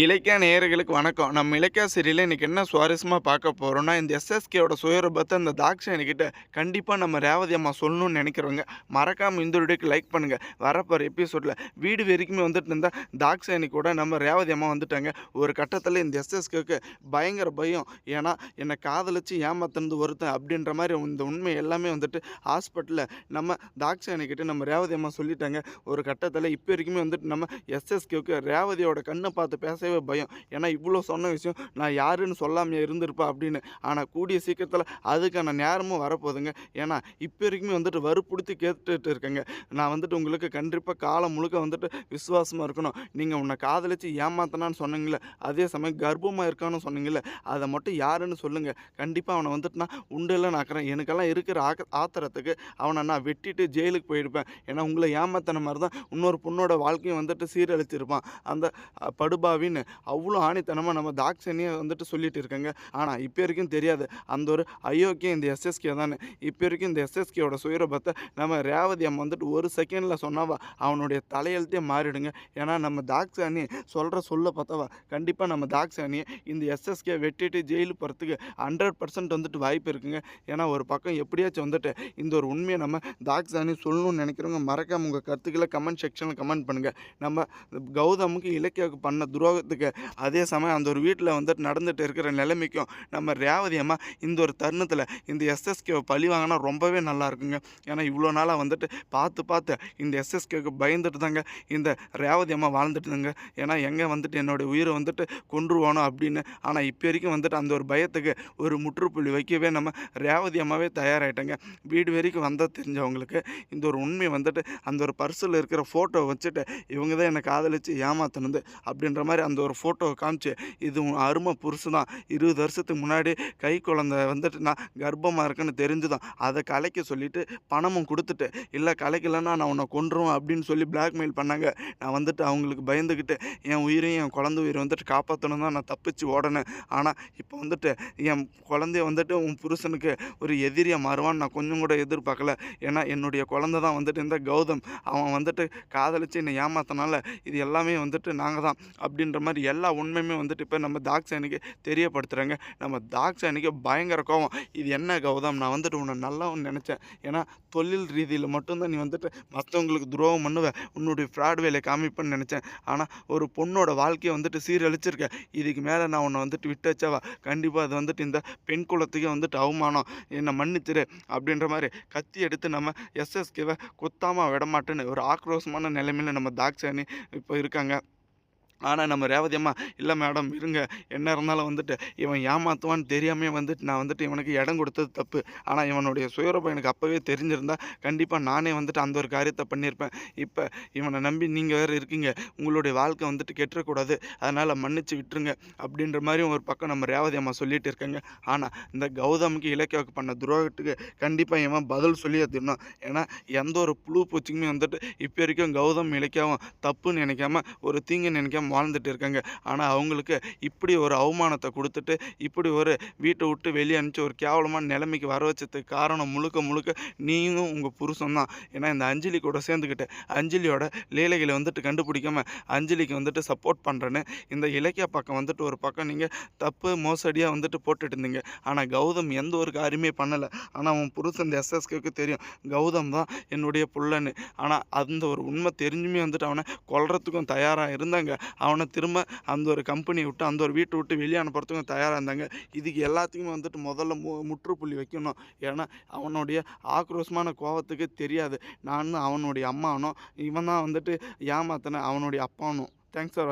இலக்கிய நேயர்களுக்கு வணக்கம். நம்ம இலக்கிய சீரியலில் இன்றைக்கி என்ன சுவாரஸ்யமாக பார்க்க போகிறோம்னா இந்த எஸ்எஸ்கேவோட சுயரூபத்தை இந்த தாக்ஷாயணிக்கிட்ட கண்டிப்பாக நம்ம ரேவதி அம்மா சொல்லணும்னு நினைக்கிறவங்க மறக்காமல் இந்த வீடியோக்கு லைக் பண்ணுங்கள் வரப்போகிற எபிசோடில் வீடு வரைக்குமே வந்துட்டு இருந்தால் தாக்ஷாயணி கூட நம்ம ரேவதி அம்மா வந்துட்டாங்க. ஒரு கட்டத்தில் இந்த எஸ்எஸ்கேவுக்கு பயங்கர பயம். ஏன்னா என்னை காதலிச்சு ஏமாத்துனது ஒருத்தன் அப்படின்ற மாதிரி இந்த உண்மை எல்லாமே வந்துட்டு ஹாஸ்பிட்டலில் நம்ம தாக்ஷாயணி நம்ம ரேவதி அம்மா சொல்லிட்டாங்க. ஒரு கட்டத்தில் இப்போ வரைக்குமே வந்துட்டு நம்ம எஸ்எஸ்கேவுக்கு ரேவதியோட கண்ணை பார்த்து பேச பேசவே பயம். ஏன்னா இவ்வளோ சொன்ன விஷயம் நான் யாருன்னு சொல்லாமையே இருந்திருப்பா அப்படின்னு. ஆனால் கூடிய சீக்கிரத்தில் அதுக்கான நேரமும் வரப்போகுதுங்க. ஏன்னா இப்போ வரைக்குமே வந்துட்டு வறுப்புடுத்தி கேட்டுட்டு இருக்கேங்க. நான் வந்துட்டு உங்களுக்கு கண்டிப்பாக காலம் முழுக்க வந்துட்டு விசுவாசமாக இருக்கணும். நீங்கள் உன்னை காதலிச்சு ஏமாத்தனான்னு சொன்னீங்களே அதே சமயம் கர்ப்பமாக இருக்கான்னு சொன்னீங்களே அதை மட்டும் யாருன்னு சொல்லுங்கள் கண்டிப்பாக அவனை வந்துட்டு நான் உண்டில் நாக்கிறேன் எனக்கெல்லாம் இருக்கிற ஆக்க ஆத்திரத்துக்கு அவனை நான் வெட்டிட்டு ஜெயிலுக்கு போயிருப்பேன் ஏன்னா உங்களை ஏமாத்தின மாதிரி தான் இன்னொரு பொண்ணோட வாழ்க்கையும் வந்துட்டு சீரழிச்சிருப்பான். அந்த படுபாவின் அப்படின்னு அவ்வளோ ஆணித்தனமாக நம்ம தாக்ஷனியை வந்துட்டு சொல்லிட்டு இருக்காங்க. ஆனால் இப்போ வரைக்கும் தெரியாது. அந்த ஒரு அயோக்கியம் இந்த எஸ்எஸ்கே தானே. இப்போ வரைக்கும் இந்த எஸ்எஸ்கேயோட சுயரூபத்தை நம்ம ரேவதி அம்மா வந்துட்டு ஒரு செகண்டில் சொன்னாவா அவனுடைய தலையெழுத்தே மாறிடுங்க. ஏன்னா நம்ம தாக்ஷானி சொல்கிற சொல்ல பார்த்தவா கண்டிப்பாக நம்ம தாக்ஷானியை இந்த எஸ்எஸ்கே வெட்டிட்டு ஜெயிலு போகிறதுக்கு ஹண்ட்ரட் பர்சன்ட் வந்துட்டு வாய்ப்பு இருக்குங்க. ஏன்னா ஒரு பக்கம் எப்படியாச்சும் வந்துட்டு இந்த ஒரு உண்மையை நம்ம தாக்ஷானி சொல்லணும்னு நினைக்கிறவங்க மறக்காம உங்கள் கருத்துக்களை கமெண்ட் செக்ஷனில் கமெண்ட் பண்ணுங்கள் நம்ம கௌதமுக்கு இலக்கியாவுக்கு பண்ண துரோக குடும்பத்துக்கு அதே சமயம் அந்த ஒரு வீட்டில் வந்துட்டு நடந்துகிட்டு இருக்கிற நிலைமைக்கும் நம்ம ரேவதி அம்மா இந்த ஒரு தருணத்தில் இந்த எஸ்எஸ்கேவை பழி வாங்கினா ரொம்பவே நல்லா இருக்குங்க. ஏன்னா இவ்வளோ நாளாக வந்துட்டு பார்த்து பார்த்து இந்த எஸ்எஸ்கேவுக்கு பயந்துட்டு தாங்க இந்த ரேவதி அம்மா வாழ்ந்துட்டுங்க ஏன்னா எங்கே வந்துட்டு என்னோடய உயிரை வந்துட்டு கொன்றுவானோ அப்படின்னு. ஆனால் இப்போ வரைக்கும் வந்துட்டு அந்த ஒரு பயத்துக்கு ஒரு முற்றுப்புள்ளி வைக்கவே நம்ம ரேவதி அம்மாவே தயாராகிட்டேங்க வீடு வரைக்கும் வந்தால் தெரிஞ்சவங்களுக்கு இந்த ஒரு உண்மை வந்துட்டு அந்த ஒரு பர்ஸில் இருக்கிற ஃபோட்டோ வச்சுட்டு இவங்க தான் என்னை காதலிச்சு ஏமாத்தினது அப்படின்ற மாதிரி அந்த ஒரு ஃபோட்டோவை காமிச்சு இது உன் அருமை புருஷு தான் இருபது வருஷத்துக்கு முன்னாடி கை குழந்தை வந்துட்டு நான் கர்ப்பமாக இருக்குன்னு தெரிஞ்சுதான். அதை கலைக்க சொல்லிவிட்டு பணமும் கொடுத்துட்டு இல்லை கலைக்கலன்னா நான் உன்னை கொண்டுருவேன் அப்படின்னு சொல்லி பிளாக்மெயில் பண்ணாங்க. நான் வந்துட்டு அவங்களுக்கு பயந்துக்கிட்டு என் உயிரையும் என் குழந்தை உயிரை வந்துட்டு காப்பாற்றணும் தான் நான் தப்பிச்சு ஓடனேன். ஆனால் இப்போ வந்துட்டு என் குழந்தைய வந்துட்டு உன் புருஷனுக்கு ஒரு எதிரியாக மாறுவான்னு நான் கொஞ்சம் கூட எதிர்பார்க்கல. ஏன்னா என்னுடைய குழந்தை தான் வந்துட்டு இந்த கௌதம். அவன் வந்துட்டு காதலிச்சு என்னை ஏமாத்தனால இது எல்லாமே வந்துட்டு நாங்கள் தான் அப்படின்னு அப்படின்ற மாதிரி எல்லா உண்மையுமே வந்துட்டு இப்போ நம்ம தாக்ஷானிக்கு தெரியப்படுத்துகிறாங்க நம்ம தாக்ஷானிக்கு பயங்கர கோவம். இது என்ன கௌதம்? நான் வந்துட்டு உன்னை நல்லா நினச்சேன். ஏன்னா தொழில் ரீதியில் மட்டும்தான் நீ வந்துட்டு மற்றவங்களுக்கு துரோகம் பண்ணுவேன் உன்னுடைய ஃப்ராட் வேலையை காமிப்பேன்னு நினச்சேன். ஆனால் ஒரு பொண்ணோட வாழ்க்கையை வந்துட்டு சீரழிச்சிருக்க. இதுக்கு மேலே நான் உன்னை வந்துட்டு விட்டு வச்சவா? கண்டிப்பாக அது வந்துட்டு இந்த பெண் குலத்துக்கே வந்துட்டு அவமானம். என்னை மன்னிச்சிரு அப்படின்ற மாதிரி கத்தி எடுத்து நம்ம எஸ்எஸ்கேவை குத்தாமல் விடமாட்டேன்னு ஒரு ஆக்ரோஷமான நிலைமையில் நம்ம தாக்சானி இப்போ இருக்காங்க. ஆனால் நம்ம ரேவதி அம்மா இல்லை மேடம் இருங்க. என்ன இருந்தாலும் வந்துட்டு இவன் ஏமாத்துவான்னு தெரியாமே வந்துட்டு நான் வந்துட்டு இவனுக்கு இடம் கொடுத்தது தப்பு. ஆனால் இவனுடைய சுயரூபம் எனக்கு அப்போவே தெரிஞ்சிருந்தா கண்டிப்பாக நானே வந்துட்டு அந்த ஒரு காரியத்தை பண்ணியிருப்பேன். இப்போ இவனை நம்பி நீங்கள் வேறு இருக்கீங்க. உங்களுடைய வாழ்க்கை வந்துட்டு கெட்டுறக்கூடாது. அதனால் மன்னிச்சு விட்டுருங்க. அப்படின்ற மாதிரி ஒரு பக்கம் நம்ம ரேவதி அம்மா சொல்லிகிட்டு இருக்காங்க. ஆனால் இந்த கௌதமுக்கு இலக்கியாவுக்கு பண்ண துரோகத்துக்கு கண்டிப்பாக இவன் பதில் சொல்லி தரணும். ஏன்னா எந்த ஒரு புழு பூச்சிக்குமே வந்துட்டு இப்போ வரைக்கும் கௌதம் இலக்கியாவும் தப்புன்னு நினைக்காம ஒரு தீங்கு நினைக்காம வாழ்ந்துட்டு இருக்காங்க. ஆனால் அவங்களுக்கு இப்படி ஒரு அவமானத்தை கொடுத்துட்டு இப்படி ஒரு வீட்டை விட்டு வெளியே அனுப்பிச்சு ஒரு கேவலமான நிலைமைக்கு வர வச்சதுக்கு காரணம் முழுக்க முழுக்க நீயும் உங்கள் புருஷன் தான். ஏன்னா இந்த அஞ்சலி கூட சேர்ந்துக்கிட்டு அஞ்சலியோட லீலைகளை வந்துட்டு கண்டுபிடிக்காம அஞ்சலிக்கு வந்துட்டு சப்போர்ட் பண்ணுறேன்னு இந்த இலக்கிய பக்கம் வந்துட்டு ஒரு பக்கம் நீங்கள் தப்பு மோசடியாக வந்துட்டு போட்டுட்டு இருந்தீங்க. ஆனால் கௌதம் எந்த ஒரு காரியமே பண்ணலை. ஆனால் அவன் புருஷன் இந்த எஸ்எஸ்கேக்கு தெரியும். கௌதம் தான் என்னுடைய புள்ளன்னு. ஆனால் அந்த ஒரு உண்மை தெரிஞ்சுமே வந்துட்டு அவனை கொல்றதுக்கும் தயாராக இருந்தாங்க. அவனை திரும்ப அந்த ஒரு கம்பெனியை விட்டு அந்த ஒரு வீட்டை விட்டு வெளியே அனுப்புறதுக்கும் தயாராக இருந்தாங்க இதுக்கு எல்லாத்துக்குமே வந்துட்டு முதல்ல மு முற்றுப்புள்ளி வைக்கணும். ஏன்னா அவனுடைய ஆக்ரோஷமான கோவத்துக்கு தெரியாது. நான் அவனுடைய அம்மானும் இவன் தான் வந்துட்டு ஏமாத்தின அவனுடைய அப்பானும். Thanks for